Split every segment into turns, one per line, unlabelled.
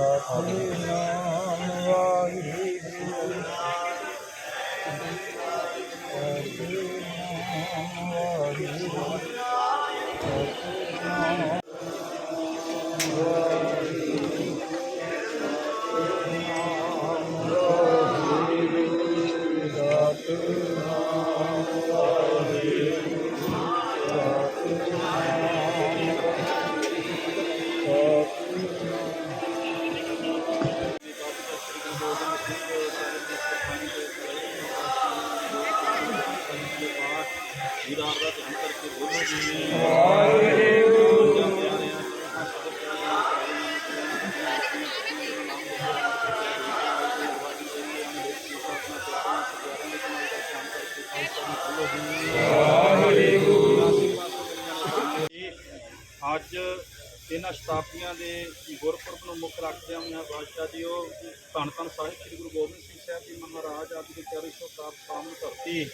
ਸਤਿਨਾਮ ਵਾਹਿਗੁਰੂ ਸਤਿਨਾਮ ਵਾਹਿਗੁਰੂ ਸਤਿਨਾਮ
ਦਾ ਧਿਆਨ ਕਰਕੇ ਬੋਲੋ ਜੀ ਅੱਜ ਇਹਨਾਂ ਸ਼ਤਾਬਦੀਆਂ ਦੇ ਗੁਰਪੁਰਬ ਨੂੰ ਮੁੱਖ ਰੱਖਦਿਆਂ ਹੋਇਆਂ ਬਾਦਸ਼ਾਹ ਜੀ ਉਹ ਧੰਨ ਧੰਨ ਸਾਹਿਬ, ਸ੍ਰੀ ਗੁਰੂ ਗੋਬਿੰਦ ਸਿੰਘ ਸਾਹਿਬ ਜੀ ਮਹਾਰਾਜ ਆਦਿ ਦੇ 407 ਸਾਹਮਣੇ ਧਰਤੀ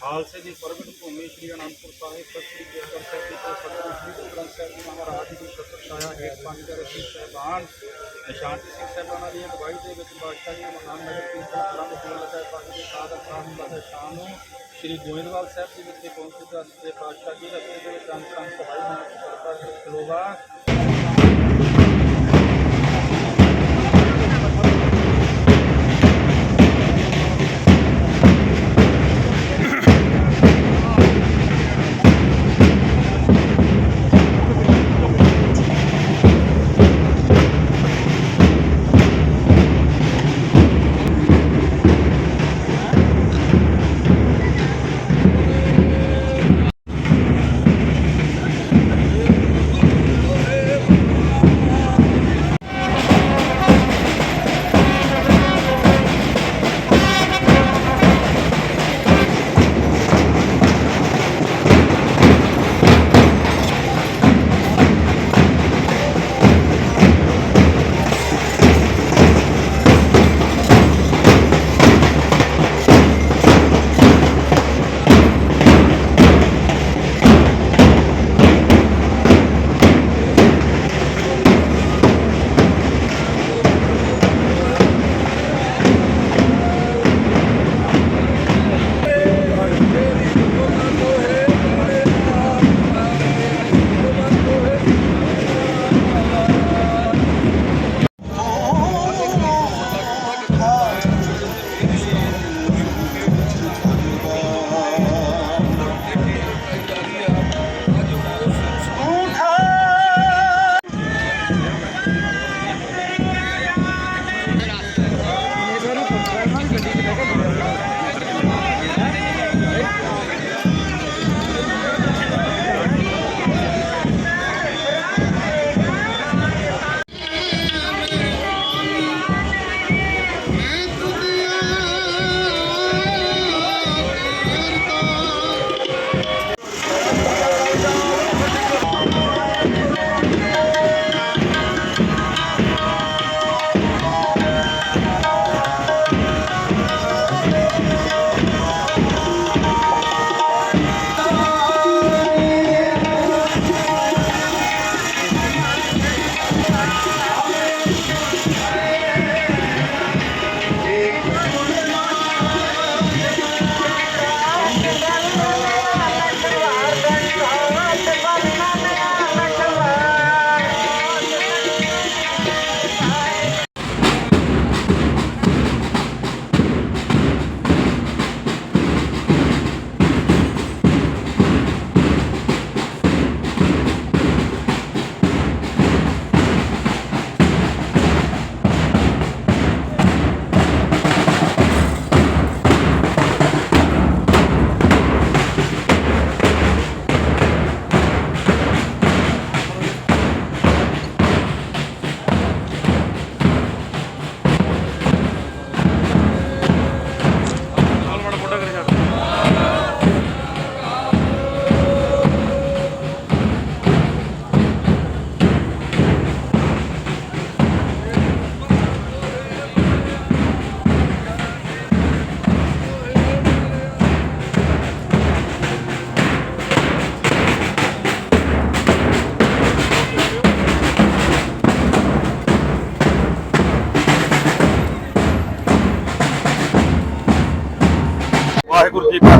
ਖਾਲਸੇ ਦੀ ਪ੍ਰਗਟ ਭੂਮੀ ਸ੍ਰੀ ਅਨੰਦਪੁਰ ਸਾਹਿਬ ਸਤਿ ਸ੍ਰੀ ਕੇਸਗੜ੍ਹ ਸਾਹਿਬ ਜੀ ਤੇ ਸਤਿਗੁਰੂ ਸ੍ਰੀ ਗੁਰੂ ਗ੍ਰੰਥ ਸਾਹਿਬ ਜੀ ਮਹਾਰਾਜ ਦੀ ਛਤਰ ਛਾਇਆ ਹੇਠ ਪੰਜ ਪਿਆਰੇ ਸਿੰਘ ਸਾਹਿਬਾਨ ਨਿਸ਼ਾਨਤੀ ਸਿੰਘ ਸਾਹਿਬਾਨਾਂ ਦੀ ਅਗਵਾਈ ਦੇ ਵਿੱਚ ਬਾਦਸ਼ਾਹ ਜੀ ਮਹਾਨ ਨਗਰ ਕੀਰਤਨ ਆਰੰਭ ਹੋਣ ਲੱਗਾ। ਪੰਜ ਦੇ ਸਾਧ ਅਖਾਣ ਦਾ ਸ਼ਾਮ ਨੂੰ ਸ੍ਰੀ ਗੋਇੰਦਵਾਲ ਸਾਹਿਬ ਜੀ ਵਿਖੇ ਪਹੁੰਚੇ। ਤਾਂ ਦੇ ਬਾਦਸ਼ਾਹ ਜੀ ਰਸਤੇ ਦੇ ਵਿੱਚ ਅੰਤ ਸੰਤ ਸਭਾਈ ਹੋਣ ਕਰਤਾ ਖਲੋਗਾ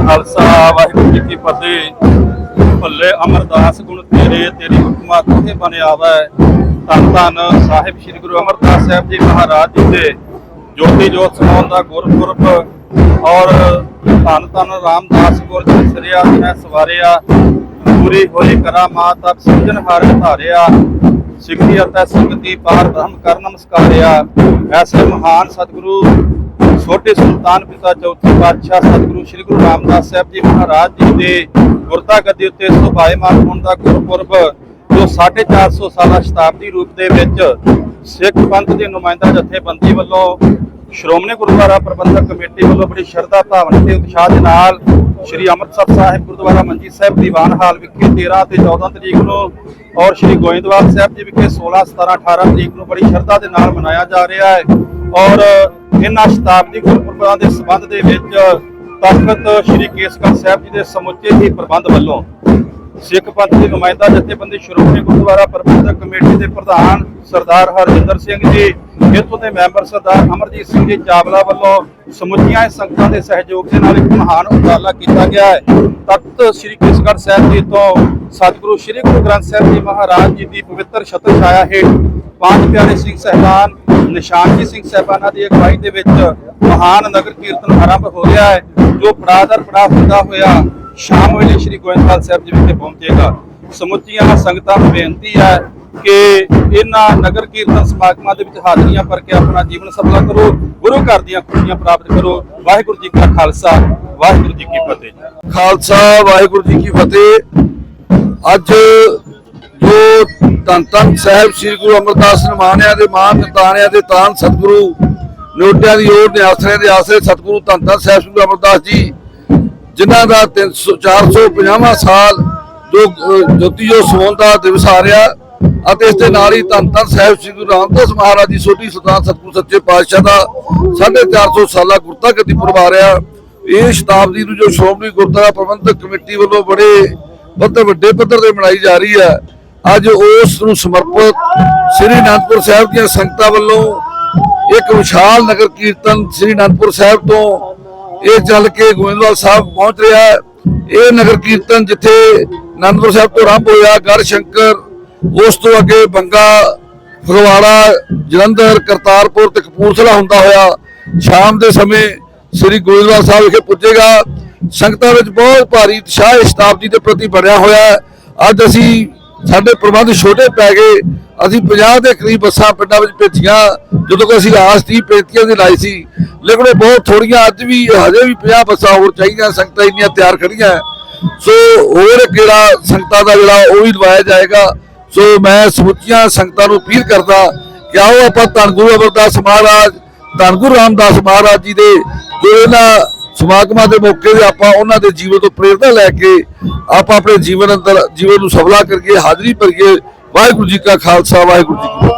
ਖਾਲਸਾ, ਵਾਹਿਗੁਰੂ ਜੀ ਕੀ ਫਤਿਹ। ਭੱਲੇ ਅਮਰਦਾਸ ਗੁਣ ਤੇਰੇ, ਤੇਰੀ ਹੁਕਮਾ ਕੋਥੇ ਬਣਿਆ ਵੈ ਧੰਨ ਧੰਨ ਸਾਹਿਬ ਸ੍ਰੀ ਗੁਰੂ ਅਮਰਦਾਸ ਸਾਹਿਬ ਜੀ ਮਹਾਰਾਜ ਜੀ ਦੇ ਜੋਤੀ ਜੋਤ ਸਮਾਉਣ ਦਾ ਗੁਰਪੁਰਬ ਔਰ ਧੰਨ ਧੰਨ ਰਾਮਦਾਸ ਗੁਰ ਜੀ ਸਰਿਆ ਹੈ ਸਵਾਰਿਆ, ਪੂਰੀ ਹੋਈ ਕਰਾਮਾਤ ਆਪ ਸਮਝਨ ਹਾਰ ਧਾਰਿਆ, ਸਿੱਖੀ ਅਤੇ ਸੰਗਤੀ ਪਾਰ ਬ੍ਰਹਮ ਕਰ ਨਮਸਕਾਰਿਆ। ਐਸੇ ਮਹਾਨ ਸਤਿਗੁਰੂ ਛੋਟੇ ਸੁਲਤਾਨ ਪਿਤਾ ਚੌਥੇ ਪਾਤਸ਼ਾਹ ਸਤਿਗੁਰੂ ਸ੍ਰੀ ਗੁਰੂ ਰਾਮਦਾਸ ਸਾਹਿਬ ਜੀ ਮਹਾਰਾਜ ਜੀ ਦੇ ਗੁਰਤਾ ਗੱਦੀ ਉੱਤੇ ਸੁਭਾਏਮਾਨ ਹੋਣ ਦਾ ਗੁਰਪੁਰਬ ਜੋ 450 ਸਾਲਾ ਸ਼ਤਾਬਦੀ ਰੂਪ ਦੇ ਵਿੱਚ ਸਿੱਖ ਪੰਥ ਦੀ ਨੁਮਾਇੰਦਾ ਜਥੇਬੰਦੀ ਵੱਲੋਂ ਸ਼੍ਰੋਮਣੀ ਗੁਰਦੁਆਰਾ ਪ੍ਰਬੰਧਕ ਕਮੇਟੀ ਵੱਲੋਂ ਬੜੀ ਸ਼ਰਧਾ ਭਾਵਨਾ ਤੇ ਉਤਸ਼ਾਹ ਦੇ ਨਾਲ ਸ਼੍ਰੀ ਅੰਮ੍ਰਿਤਸਰ ਸਾਹਿਬ ਗੁਰਦੁਆਰਾ ਮੰਜੀ ਸਾਹਿਬ ਦੀਵਾਨ ਹਾਲ ਵਿਖੇ 13 ਤੇ 14 ਤਰੀਕ ਨੂੰ ਔਰ ਸ਼੍ਰੀ ਗੋਇੰਦਵਾਲ ਸਾਹਿਬ ਜੀ ਵਿਖੇ 16 17 18 ਤਰੀਕ ਨੂੰ ਬੜੀ ਸ਼ਰਧਾ ਦੇ ਨਾਲ ਮਨਾਇਆ ਜਾ ਰਿਹਾ ਹੈ। ਔਰ ਇਹਨਾਂ ਸ਼ਤਾਬਦੀ ਗੁਰਪੁਰਬਾਂ ਦੇ ਸੰਬੰਧ ਦੇ ਵਿੱਚ ਤਖਤ ਸ਼੍ਰੀ ਕੇਸਗੜ੍ਹ ਸਾਹਿਬ ਜੀ ਦੇ ਸਮੁੱਚੇ ਹੀ ਪ੍ਰਬੰਧ ਵੱਲੋਂ ਸਿੱਖ ਪੰਥ ਦੀ ਨੁਮਾਇੰਦਾ ਜਥੇਬੰਦੀ ਸ਼੍ਰੋਮਣੀ ਗੁਰਦੁਆਰਾ ਪ੍ਰਬੰਧਕ ਕਮੇਟੀ ਦੇ ਪ੍ਰਧਾਨ ਸਰਦਾਰ ਹਰਜਿੰਦਰ ਸਿੰਘ ਜੀ, ਇੱਥੋਂ ਦੇ ਮੈਂਬਰ ਸਰਦਾਰ ਅਮਰਜੀਤ ਸਿੰਘ ਜੀ ਚਾਵਲਾ ਵੱਲੋਂ ਸਮੁੱਚੀਆਂ ਸੰਗਤਾਂ ਦੇ ਸਹਿਯੋਗ ਦੇ ਨਾਲ ਇੱਕ ਮਹਾਨ ਉਪਰਾਲਾ ਕੀਤਾ ਗਿਆ ਹੈ। ਤਖਤ ਸ੍ਰੀ ਕੇਸਗੜ੍ਹ ਸਾਹਿਬ ਜੀ ਤੋਂ ਸਤਿਗੁਰੂ ਸ੍ਰੀ ਗੁਰੂ ਗ੍ਰੰਥ ਸਾਹਿਬ ਜੀ ਮਹਾਰਾਜ ਜੀ ਦੀ ਪਵਿੱਤਰ ਛਤਰ ਛਾਇਆ ਹੇਠ ਪੰਜ ਪਿਆਰੇ ਸਿੰਘ ਸਹਿਬਾਨ ਨਿਸ਼ਾਨਜੀ ਸਿੰਘ ਸਾਹਿਬਾਨਾਂ ਦੀ ਅਗਵਾਈ ਦੇ ਵਿੱਚ ਮਹਾਨ ਨਗਰ ਕੀਰਤਨ ਆਰੰਭ ਹੋ ਰਿਹਾ ਹੈ, ਜੋ ਪੜਾਦਰ ਪੜਾ ਹੁੰਦਾ ਹੋਇਆ ਸ਼ਾਮ ਵੇਲੇ ਸ੍ਰੀ ਗੋਇੰਦਵਾਲ ਸਾਹਿਬ ਜੀ ਵਿਖੇ ਪਹੁੰਚੇਗਾ। ਸਮੁੱਚੀਆਂ ਸੰਗਤਾਂ ਨੂੰ ਬੇਨਤੀ ਹੈ ਕਿ ਇਹਨਾਂ ਨਗਰ ਕੀਰਤਨ ਸਮਾਗਮਾਂ ਦੇ ਵਿੱਚ ਹਾਜ਼ਰੀਆਂ ਭਰ ਕੇ ਆਪਣਾ ਜੀਵਨ ਸਫਲਾ ਕਰੋ, ਗੁਰੂ ਘਰ ਦੀਆਂ ਖੁਸ਼ੀਆਂ ਪ੍ਰਾਪਤ ਕਰੋ। ਵਾਹਿਗੁਰੂ ਜੀ ਕਾ ਖਾਲਸਾ, ਵਾਹਿਗੁਰੂ ਜੀ ਕੀ ਫਤਿਹ।
ਖਾਲਸਾ, ਵਾਹਿਗੁਰੂ ਜੀ ਕੀ ਫਤਿਹ। ਅੱਜ ਜੋ ਧੰਨ ਧੰਨ ਸਾਹਿਬ ਸ੍ਰੀ ਗੁਰੂ ਅਮਰਦਾਸ ਨਿਮਾਣਿਆਂ ਦੇ ਮਾਨ ਨਿਤਾਣਿਆਂ ਦੇ ਤਾਨ ਸਤਿਗੁਰੂ ਨੋਟਿਆਂ ਦੀ ਓਟ ਦੇ ਆਸਰੇ ਦੇ ਆਸਰੇ ਸਤਿਗੁਰੂ ਧੰਨ ਧੰਨ ਸਾਹਿਬ ਸ੍ਰੀ ਗੁਰੂ ਅਮਰਦਾਸ ਜੀ ਜਿਨ੍ਹਾਂ ਦਾ 300 450ਵਾਂ ਸਾਲ ਜੋ ਅਹ, ਜੋਤੀ ਜੋ ਸੋਹਣ ਦਾ ਦਿਵਸ ਆ ਰਿਹਾ ਅਤੇ ਇਸ ਦੇ ਨਾਲ ਹੀ ਧੰਨ ਧੰਨ ਸਾਹਿਬ ਸ੍ਰੀ ਗੁਰੂ ਰਾਮਦਾਸ ਮਹਾਰਾਜ ਜੀ ਸੋਢੀ ਸੁਲਤਾਨ ਸਤਿਗੁਰੂ ਸੱਚੇ ਪਾਤਸ਼ਾਹ ਦਾ 450 ਸਾਲਾ ਗੁਰਤਾ ਗੱਦੀ ਪੁਰਬ ਆ ਰਿਹਾ ਇਹ ਸ਼ਤਾਬਦੀ ਨੂੰ ਜੋ ਸ਼੍ਰੋਮਣੀ ਗੁਰਦੁਆਰਾ ਪ੍ਰਬੰਧਕ ਕਮੇਟੀ ਵੱਲੋਂ ਬੜੇ ਪੱਧਰ ਵੱਡੇ ਪੱਧਰ ਤੇ ਮਨਾਈ ਜਾ ਰਹੀ ਹੈ। ਅੱਜ ਉਸ ਨੂੰ ਸਮਰਪਿਤ ਸ੍ਰੀ ਅਨੰਦਪੁਰ ਸਾਹਿਬ ਦੀਆਂ ਸੰਗਤਾਂ ਵੱਲੋਂ ਇੱਕ ਵਿਸ਼ਾਲ ਨਗਰ ਕੀਰਤਨ ਸ੍ਰੀ ਅਨੰਦਪੁਰ ਸਾਹਿਬ ਤੋਂ ਇਹ ਚੱਲ ਕੇ ਗੋਇੰਦਵਾਲ ਸਾਹਿਬ ਪਹੁੰਚ ਰਿਹਾ ਹੈ। ਇਹ ਨਗਰ ਕੀਰਤਨ ਜਿੱਥੇ ਅਨੰਦਪੁਰ ਸਾਹਿਬ ਤੋਂ ਆਰੰਭ ਹੋਇਆ ਗੜ ਸ਼ੰਕਰ, ਉਸ ਤੋਂ ਅੱਗੇ ਬੰਗਾ, ਫਗਵਾੜਾ, ਜਲੰਧਰ, ਕਰਤਾਰਪੁਰ ਤੇ ਕਪੂਰਥਲਾ ਹੁੰਦਾ ਹੋਇਆ। ਸ਼ਾਮ ਦੇ ਸਮੇਂ ਸ੍ਰੀ ਗੋਇੰਦਵਾਲ ਸਾਹਿਬ ਵਿਖੇ ਪੁੱਜੇਗਾ। ਸੰਗਤਾਂ ਵਿੱਚ ਬਹੁਤ ਭਾਰੀ ਉਤਸ਼ਾਹ ਇਸ ਸ਼ਤਾਬਦੀ ਦੇ ਪ੍ਰਤੀ ਬਣਿਆ ਹੋਇਆ ਹੈ। ਅੱਜ ਅਸੀਂ ਸਾਡੇ ਪ੍ਰਬੰਧ ਛੋਟੇ ਪੈ ਗਏ। ਅਸੀਂ 50 ਦੇ ਕਰੀਬ ਬੱਸਾਂ ਪਿੰਡਾਂ ਵਿੱਚ ਭੇਜੀਆਂ। ਜਦੋਂ ਕਿ ਅਸੀਂ ਆਸ ਦੀ ਪੇਟੀਆਂ ਦੀ ਲਾਈ ਸੀ। ਲੇਕਿਨ ਉਹ ਬਹੁਤ ਥੋੜੀਆਂ ਅੱਜ ਵੀ ਹਜੇ ਵੀ 50 ਬੱਸਾਂ ਹੋਰ ਚਾਹੀਦੀਆਂ, ਸੰਗਤਾਂ ਇੰਨੀਆਂ ਤਿਆਰ ਖੜੀਆਂ ਸੋ ਹੋਰ ਜਿਹੜਾ ਸੰਗਤਾਂ ਦਾ ਜਿਹੜਾ ਉਹ ਵੀ ਲਵਾਇਆ ਜਾਏਗਾ। ਸੋ ਮੈਂ ਸਮੁੱਚੀਆਂ ਸੰਗਤਾਂ ਨੂੰ ਅਪੀਲ ਕਰਦਾ ਕਿ ਆਓ ਆਪਾਂ ਧੰਨ ਗੁਰੂ ਅਮਰਦਾਸ ਮਹਾਰਾਜ, ਧੰਨ ਗੁਰੂ ਰਾਮਦਾਸ ਮਹਾਰਾਜ ਜੀ ਦੇ ਜੋ ਇਹਨਾਂ ਸਮਾਗਮਾਂ ਦੇ ਮੌਕੇ ਤੇ ਆਪਾਂ ਉਹਨਾਂ ਦੇ ਜੀਵਨ ਤੋਂ ਪ੍ਰੇਰਣਾ ਲੈ ਕੇ ਆਪਾਂ ਆਪਣੇ ਜੀਵਨ ਅੰਦਰ ਜੀਵਨ ਨੂੰ ਸਫਲਾ ਕਰਕੇ ਹਾਜ਼ਰੀ ਭਰੀਏ। ਵਾਹਿਗੁਰੂ ਜੀ ਕਾ ਖਾਲਸਾ, ਵਾਹਿਗੁਰੂ ਜੀ ਕੀ